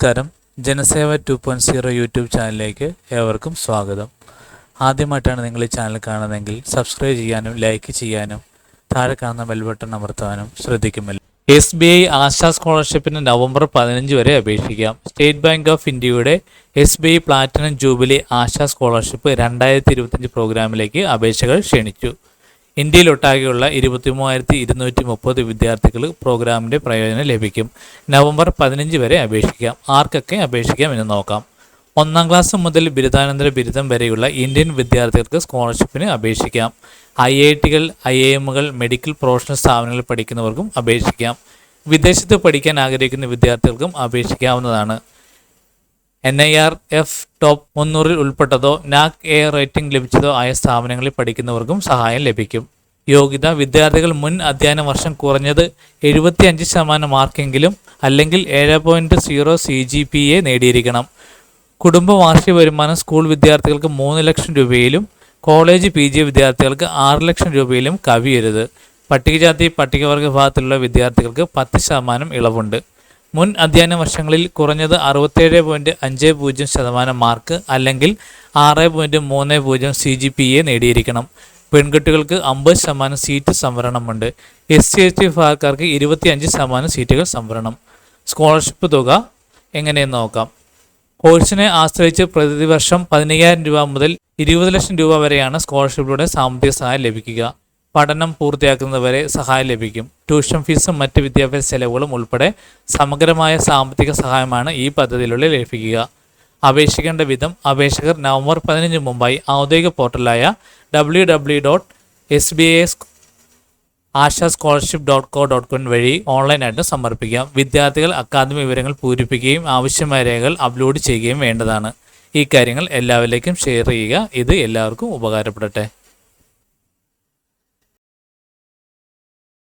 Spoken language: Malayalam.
നമസ്കാരം. Janaseva two point zero YouTube ചാനലിലേക്ക് ഏവർക്കും സ്വാഗതം. ആദ്യമായിട്ടാണ് നിങ്ങൾ ഈ ചാനൽ കാണുന്നതെങ്കിൽ സബ്സ്ക്രൈബ് ചെയ്യാനും ലൈക്ക് ചെയ്യാനും താഴെ കാണുന്ന ബെൽ ബട്ടൺ അമർത്താനും ശ്രദ്ധിക്കുമല്ലോ. എസ് ബി ഐ ആശാ സ്കോളർഷിപ്പിന് നവംബർ പതിനഞ്ച് വരെ അപേക്ഷിക്കാം. സ്റ്റേറ്റ് ബാങ്ക് ഓഫ് ഇന്ത്യയുടെ S B I platinum jubilee Asha scholarship രണ്ടായിരത്തി ഇരുപത്തഞ്ച് പ്രോഗ്രാമിലേക്ക് അപേക്ഷകൾ ക്ഷണിച്ചു. ഇന്ത്യയിലൊട്ടാകെയുള്ള ഇരുപത്തി മൂവായിരത്തി ഇരുന്നൂറ്റി മുപ്പത് വിദ്യാർത്ഥികൾ പ്രോഗ്രാമിന്റെ പ്രയോജനം ലഭിക്കും. നവംബർ പതിനഞ്ച് വരെ അപേക്ഷിക്കാം. ആർക്കൊക്കെ അപേക്ഷിക്കാം എന്ന് നോക്കാം. ഒന്നാം ക്ലാസ് മുതൽ ബിരുദാനന്തര ബിരുദം വരെയുള്ള ഇന്ത്യൻ വിദ്യാർത്ഥികൾക്ക് സ്കോളർഷിപ്പിന് അപേക്ഷിക്കാം. ഐ ഐ ടികൾ ഐ ഐ എമ്മുകൾ മെഡിക്കൽ പ്രൊഫഷണൽ സ്ഥാപനങ്ങളിൽ പഠിക്കുന്നവർക്കും അപേക്ഷിക്കാം. വിദേശത്ത് പഠിക്കാൻ ആഗ്രഹിക്കുന്ന വിദ്യാർത്ഥികൾക്കും അപേക്ഷിക്കാവുന്നതാണ്. N I R F top മുന്നൂറിൽ ഉൾപ്പെട്ടതോ നാക് എ റേറ്റിംഗ് ലഭിച്ചതോ ആയ സ്ഥാപനങ്ങളിൽ പഠിക്കുന്നവർക്കും സഹായം ലഭിക്കും. യോഗ്യത. വിദ്യാർത്ഥികൾ മുൻ അധ്യയന വർഷം കുറഞ്ഞത് എഴുപത്തി അഞ്ച് ശതമാനം മാർക്കെങ്കിലും അല്ലെങ്കിൽ ഏഴ് point zero C G P A നേടിയിരിക്കണം. കുടുംബ വാർഷിക വരുമാനം സ്കൂൾ വിദ്യാർത്ഥികൾക്ക് മൂന്ന് ലക്ഷം രൂപയിലും കോളേജ് പി ജി വിദ്യാർത്ഥികൾക്ക് ആറ് ലക്ഷം രൂപയിലും കവിയരുത്. പട്ടികജാതി പട്ടികവർഗ വിഭാഗത്തിലുള്ള വിദ്യാർത്ഥികൾക്ക് പത്ത് ശതമാനം ഇളവുണ്ട്. മുൻ അധ്യയന വർഷങ്ങളിൽ കുറഞ്ഞത് അറുപത്തേഴ് പോയിന്റ് അഞ്ച് പൂജ്യം ശതമാനം മാർക്ക് അല്ലെങ്കിൽ ആറ് പോയിന്റ് മൂന്ന് പൂജ്യം സി ജി പി എ നേടിയിരിക്കണം. പെൺകുട്ടികൾക്ക് അമ്പത് ശതമാനം സീറ്റ് സംവരണമുണ്ട്. എസ് സി എസ് ടി വിഭാഗക്കാർക്ക് ഇരുപത്തിയഞ്ച് ശതമാനം സീറ്റുകൾ സംവരണം. സ്കോളർഷിപ്പ് തുക എങ്ങനെയെന്ന് നോക്കാം. കോഴ്സിനെ ആശ്രയിച്ച് പ്രതിവർഷം പതിനയ്യായിരം രൂപ മുതൽ ഇരുപത് ലക്ഷം രൂപ വരെയാണ് സ്കോളർഷിപ്പിലൂടെ സാമ്പത്തിക സഹായം ലഭിക്കുക. പഠനം പൂർത്തിയാക്കുന്നതുവരെ സഹായം ലഭിക്കും. ട്യൂഷൻ ഫീസും മറ്റ് വിദ്യാഭ്യാസ ചെലവുകളും ഉൾപ്പെടെ സമഗ്രമായ സാമ്പത്തിക സഹായമാണ് ഈ പദ്ധതിയിലൂടെ ലഭിക്കുക. അപേക്ഷിക്കേണ്ട വിധം അപേക്ഷകർ നവംബർ പതിനഞ്ച് മുമ്പായി ഔദ്യോഗിക പോർട്ടലായ W W dot S B I Asha scholarship dot co dot കോൺ വഴി ഓൺലൈനായിട്ട് സമർപ്പിക്കാം. വിദ്യാർത്ഥികൾ അക്കാദമി വിവരങ്ങൾ പൂരിപ്പിക്കുകയും ആവശ്യമായ രേഖകൾ അപ്ലോഡ് ചെയ്യുകയും വേണ്ടതാണ്. ഈ കാര്യങ്ങൾ എല്ലാവരിലേക്കും ഷെയർ ചെയ്യുക. ഇത് എല്ലാവർക്കും ഉപകാരപ്പെടട്ടെ.